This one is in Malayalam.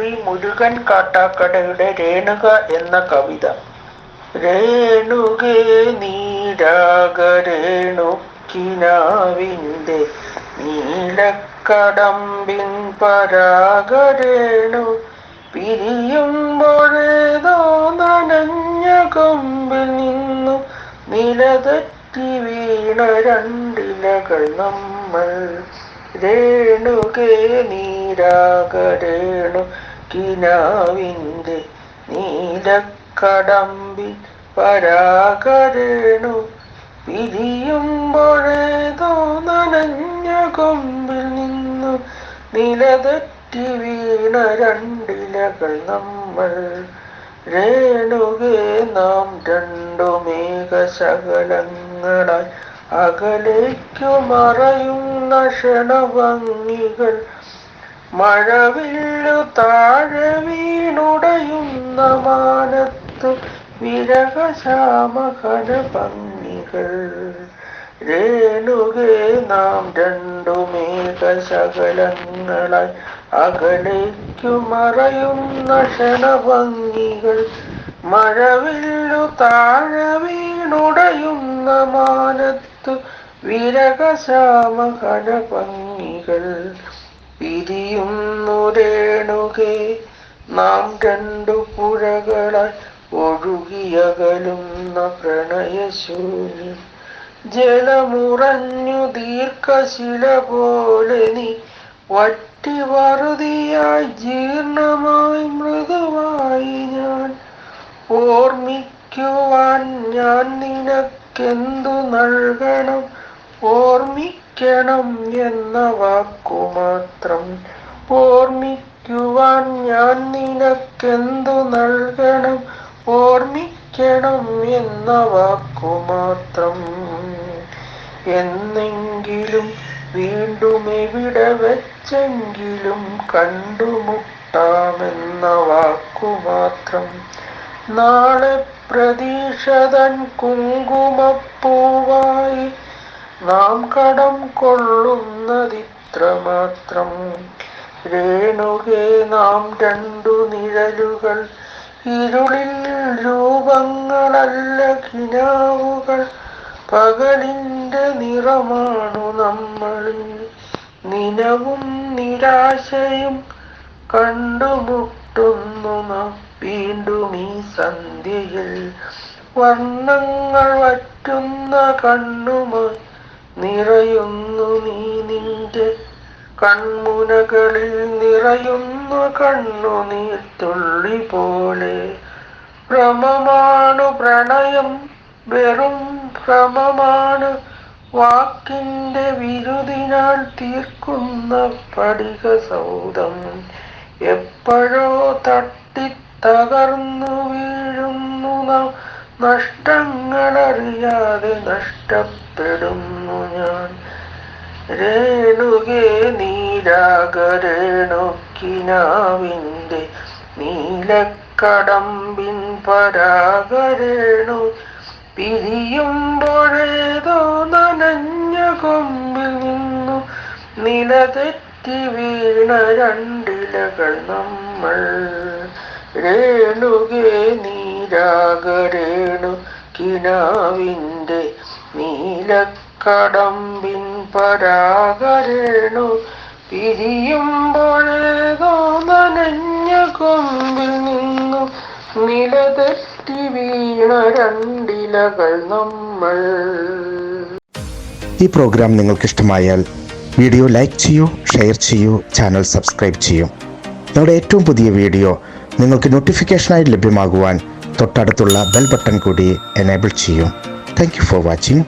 മുരുകൻ കാട്ടാക്കടയുടെ രേണുക എന്ന കവിത. രേണുകേ നീരാഗരേണുക്കിനാവിന്റെ നീലക്കടമ്പിൻ പരാഗരേണു പിരിയുമ്പോഴേതോ നനഞ്ഞ കൊമ്പിൽ നിന്നു നിലതെറ്റി വീണ രണ്ടിലകൾ നമ്മൾ. രേണുകേ നീരാഗരേണു കിനാവിന്റെ നീലക്കടമ്പിൽ പരാകരേണു പിരിയുമ്പോഴേതോ നനഞ്ഞ കൊമ്പിൽ നിന്നു നിലതെറ്റി വീണ രണ്ടിലകൾ നമ്മൾ. രേണുകേ നാം രണ്ടു മേഘശകലങ്ങളായി അകലേക്കു മറയുന്ന ക്ഷണഭംഗികൾ മഴവില്ലു താഴെ വീണുടയുന്ന മാനത്ത് വിരകശാമകന ഭംഗികൾ രേണുകേ നാം രണ്ടു മേഘശകലങ്ങളായി അകലേക്കു മറയുന്ന ക്ഷണഭംഗികൾ മഴവില്ലു താഴെ വീണുടയുന്ന മാനത്തു വിരകശാമകന ഭംഗികൾ പിരിയുന്നു നാം രണ്ടു പുഴകള ഒഴുകിയകലുന്ന പ്രണയശൂന്യം. ജലമുറഞ്ഞു ദീർഘശില പോലെ നീ വറ്റി വറുതിയായി ജീർണമായി മൃദുവായി ഞാൻ ഓർമ്മിക്കുവാൻ ഞാൻ നിനക്കെന്തു നൽകണം? ഓർമ്മിക്കണം എന്ന വാക്കു മാത്രം. ഓർമ്മിക്കുവാൻ ഞാൻ നിനക്കെന്തു നൽകണം? ഓർമ്മിക്കണം എന്ന വാക്കു മാത്രം. എന്നെങ്കിലും വീണ്ടും എവിടെ വെച്ചെങ്കിലും കണ്ടുമുട്ടാമെന്ന വാക്കു മാത്രം. നാളെ പ്രതീക്ഷതൻ കുങ്കുമപ്പൂവായി നാം കടം കൊള്ളുന്നതിത്രമാത്രം. രേണുകെ നാം രണ്ടു നിഴലുകൾ ഇരുളിൽ രൂപങ്ങളല്ല കിനാവുകൾ. പകലിന്റെ നിറമാണു നമ്മൾ നിലവും നിരാശയും കണ്ടുമുട്ടുന്നു നാം. വീണ്ടും ഈ സന്ധ്യയിൽ വർണങ്ങൾ വറ്റുന്ന കണ്ണുമായി നിറയുന്നു നീ നിന്റെ കൺമുനകളിൽ നിറയുന്നു കണ്ണുനീർത്തുള്ളി പോലെ. ഭ്രമമാണു പ്രണയം വെറും ഭ്രമമാണ്. വാക്കിന്റെ വിരുദിനാൽ തീർക്കുന്ന പടിക സൗദം എപ്പോഴോ തട്ടിത്തകർന്നു വീഴുന്നു നഷ്ടങ്ങളറിയാതെ നഷ്ടപ്പെടുന്നു ഞാൻ. രേണുകേ നീരാകരേണുക്കിനാവിന്റെ നീലക്കടമ്പിൻ പരാഗരേണു പിരിയുമ്പോഴേതോ നനഞ്ഞ കൊമ്പിൽ നിന്നു. നിലതെറ്റി വീണ രണ്ടിലകൾ നമ്മൾ. രേണുകേ നീരാഗരേണു കിനാവിന്റെ നീലക്കടമ്പിൻ പരാഗരേണു പിരിയുമ്പോഴേതോ നനഞ്ഞ കൊമ്പിൽ നിന്നു നിലതെറ്റി വീണ രണ്ടിലകൾ നമ്മൾ. ഈ പ്രോഗ്രാം നിങ്ങൾക്ക് ഇഷ്ടമായാൽ വീഡിയോ ലൈക്ക് ചെയ്യൂ ഷെയർ ചെയ്യൂ ചാനൽ സബ്സ്ക്രൈബ് ചെയ്യൂ. ഞങ്ങളുടെ ഏറ്റവും പുതിയ വീഡിയോ നിങ്ങൾക്ക് നോട്ടിഫിക്കേഷനായി ലഭ്യമാകുവാൻ തൊട്ടടുത്തുള്ള ബെൽ ബട്ടൺ കൂടി എനേബിൾ ചെയ്യൂ. Thank for watching